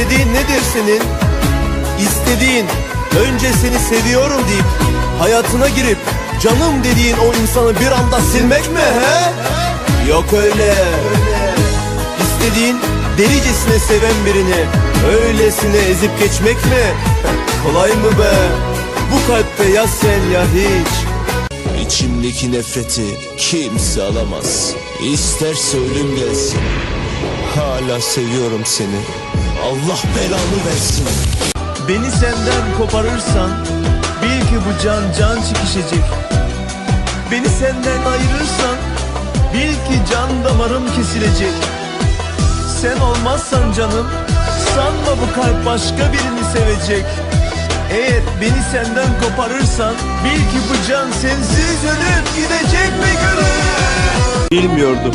İstediğin nedir senin? İstediğin önce seni seviyorum deyip hayatına girip canım dediğin o insanı bir anda silmek mi he? Yok öyle. İstediğin delicesine seven birini öylesine ezip geçmek mi? Kolay mı be? Bu kalpte ya sen ya hiç. İçimdeki nefreti kimse alamaz. İsterse ölüm gelsin. Hala seviyorum seni. Allah belanı versin. Beni senden koparırsan bil ki bu can can çekişecek. Beni senden ayırırsan bil ki can damarım kesilecek. Sen olmazsan canım sanma bu kalp başka birini sevecek. Eğer beni senden koparırsan bil ki bu can sensiz ölüp gidecek mi gönül? Bilmiyordum.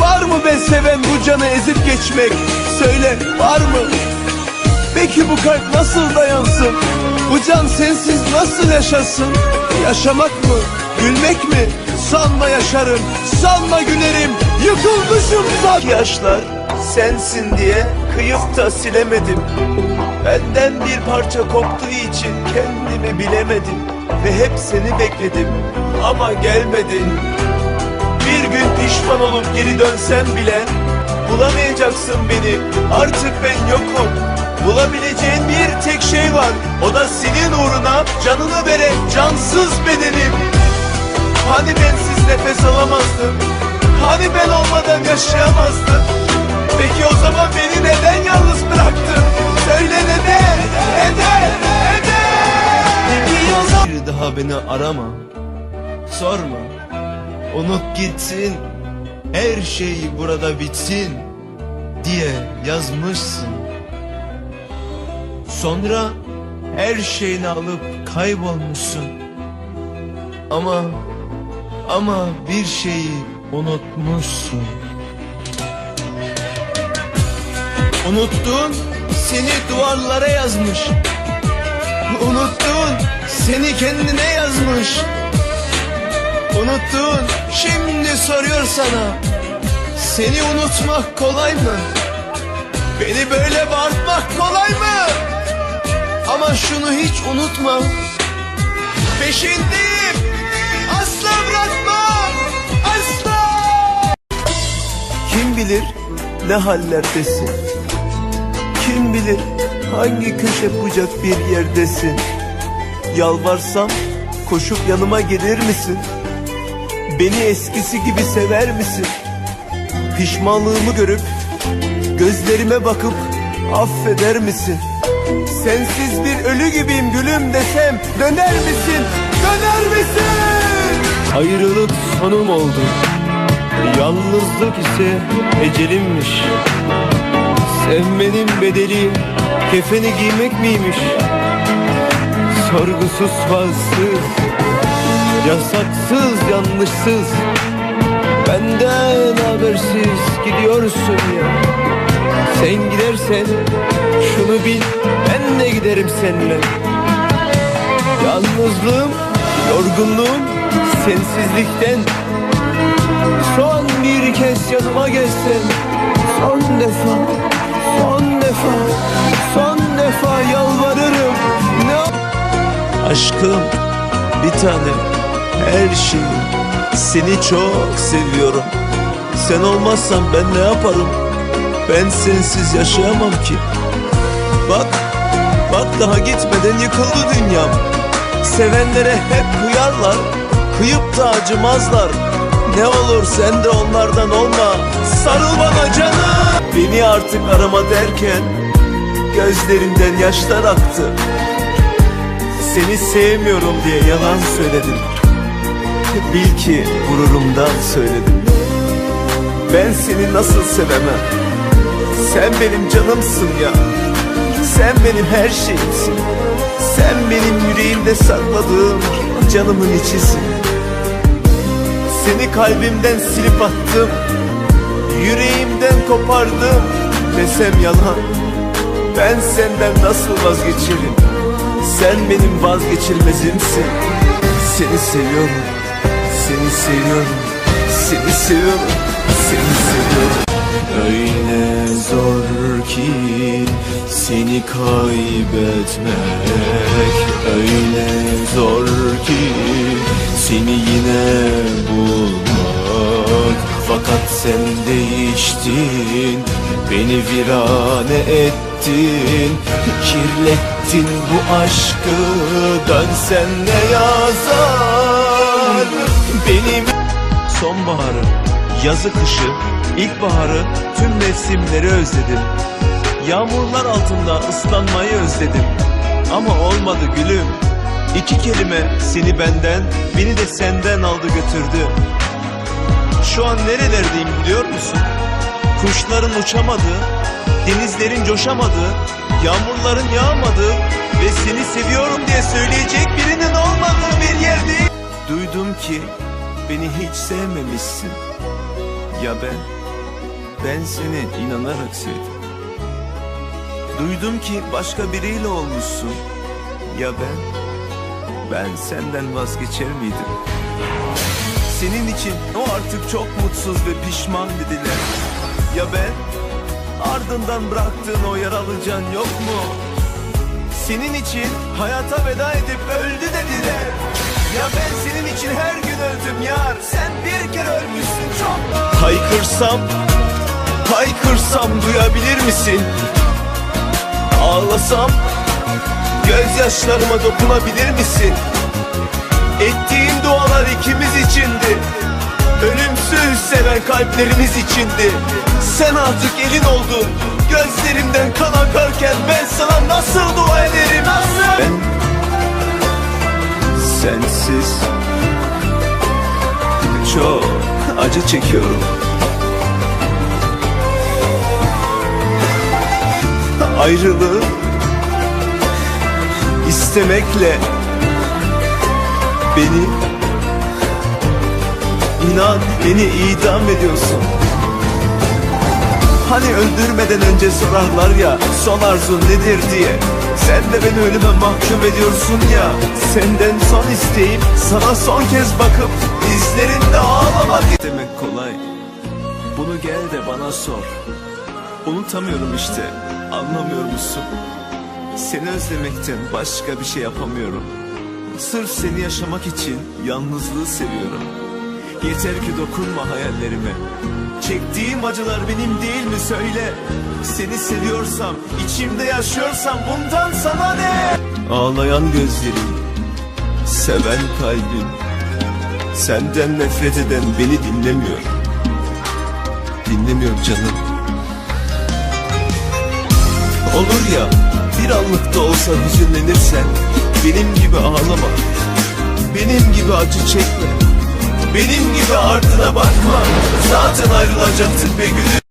Var mı be seven bu canı ezip geçmek? Söyle var mı? Peki bu kalp nasıl dayansın? Bu can sensiz nasıl yaşasın? Yaşamak mı? Gülmek mi? Sanma yaşarım, sanma gülerim Yıkılmışım zaten Yaşlar sensin diye kıyıp da silemedim Benden bir parça koptuğu için kendimi bilemedim Ve hep seni bekledim ama gelmedin gün pişman olup geri dönsem bile Bulamayacaksın beni. Artık ben yokum. Bulabileceğin bir tek şey var. O da senin uğruna canını veren cansız bedenim. Hani bensiz nefes alamazdım. Hani ben olmadan yaşayamazdım. Peki o zaman beni neden yalnız bıraktın? Söyle neden? Neden? Neden? Bir daha beni arama. Sorma. Unut gitsin Her şey burada bitsin Diye yazmışsın Sonra her şeyini alıp kaybolmuşsun Ama ama bir şeyi unutmuşsun. Unuttun seni duvarlara yazmış. Unuttun seni kendine yazmış. Unuttun şimdi soruyor sana. Seni unutmak kolay mı? Beni böyle bağırtmak kolay mı? Ama şunu hiç unutma. Peşindeyim. Asla bırakmam. Asla. Kim bilir ne hallerdesin. Kim bilir hangi köşe bucak bir yerdesin. Yalvarsam koşup yanıma gelir misin? Beni eskisi gibi sever misin? Pişmanlığımı görüp gözlerime bakıp affeder misin? Sensiz bir ölü gibiyim gülüm desem döner misin? Döner misin? Ayrılık sonum oldu. Yalnızlık ise ecelimmiş. Sevmenin bedeli kefeni giymek miymiş? Sorgusuz sualsiz, yasaksız yanlışsız. Benden habersiz gidiyorsun ya. Sen gidersen şunu bil ben de giderim seninle. Yalnızlığım, yorgunluğum, sensizlikten. Son bir kez yanıma gelsen. Son defa, son defa, son defa yalvarırım. Ne Aşkım, bir tanem, her şeyim Seni çok seviyorum. Sen olmazsan ben ne yaparım? Ben sensiz yaşayamam ki. Bak, bak daha gitmeden yıkıldı dünyam. Sevenlere hep kıyarlar Kıyıp da acımazlar. Ne olur sen de onlardan olma. Sarıl bana canım. Beni artık arama derken Gözlerimden yaşlar aktı. Seni sevmiyorum diye yalan söyledim Bil ki gururumdan söyledim. Ben seni nasıl sevemem? Sen benim canımsın ya. Sen benim her şeyimsin. Sen benim yüreğimde sakladığım canımın içisin. Seni kalbimden silip attım. Yüreğimden kopardım. Desem yalan. Ben senden nasıl vazgeçerim? Sen benim vazgeçilmezimsin. Seni seviyorum Seni seviyorum Seni seviyorum Seni seviyorum. Öyle zor ki seni kaybetmek. Öyle zor ki seni yine bulmak. Fakat sen değiştin Beni virane ettin. Kirlettin bu aşkı Dönsen ne yazar Benim Sonbaharı, yazı kışı, ilkbaharı, tüm mevsimleri özledim. Yağmurlar altında ıslanmayı özledim. Ama olmadı gülüm. İki kelime seni benden, beni de senden aldı götürdü. Şu an nerelerdeyim biliyor musun? Kuşların uçamadığı, denizlerin coşamadığı, yağmurların yağmadığı ve seni seviyorum diye söyleyecek birinin olmadığı bir yerdeyim. Ki beni hiç sevmemişsin. Ya ben? Ben seni inanarak sevdim. Duydum ki başka biriyle olmuşsun. Ya ben? Ben senden vazgeçer miydim? Senin için o artık çok mutsuz ve pişman dediler. Ya ben? Ardından bıraktığın o yaralı can yok mu? Senin için hayata veda edip öldü dediler. Ya ben senin için her gün öldüm yar. Sen bir kere ölmüşsün çok. Haykırsam, haykırsam duyabilir misin? Ağlasam, gözyaşlarıma dokunabilir misin? Ettiğin dualar ikimiz içindi. Ölümsüz seven kalplerimiz içindi. Sen artık elin oldun. Gözlerimden kan akarken ben sana nasıl dua ederim? Nasıl? Ben sensiz çok acı çekiyorum. Ayrılığı istemekle beni inan beni idam ediyorsun. Hani öldürmeden önce sorarlar ya son arzun nedir diye. Sen de beni ölüme mahkum ediyorsun ya. Senden son isteğim sana son kez bakıp izlerinde ağlamak. Demek kolay. Bunu gel de bana sor. Unutamıyorum işte. Anlamıyor musun? Seni özlemekten başka bir şey yapamıyorum. Sırf seni yaşamak için yalnızlığı seviyorum. Yeter ki dokunma hayallerime. Çektiğim acılar benim değil mi söyle. Seni seviyorsam, içimde yaşıyorsam bundan sana ne? Ağlayan gözlerim, seven kalbim. Senden nefret eden beni dinlemiyor. Dinlemiyor canım. Olur ya bir anlık da olsa hüzünlenirsen Benim gibi ağlama Benim gibi acı çekme Benim gibi ardına bakma. Zaten ayrılacaktık be gülüm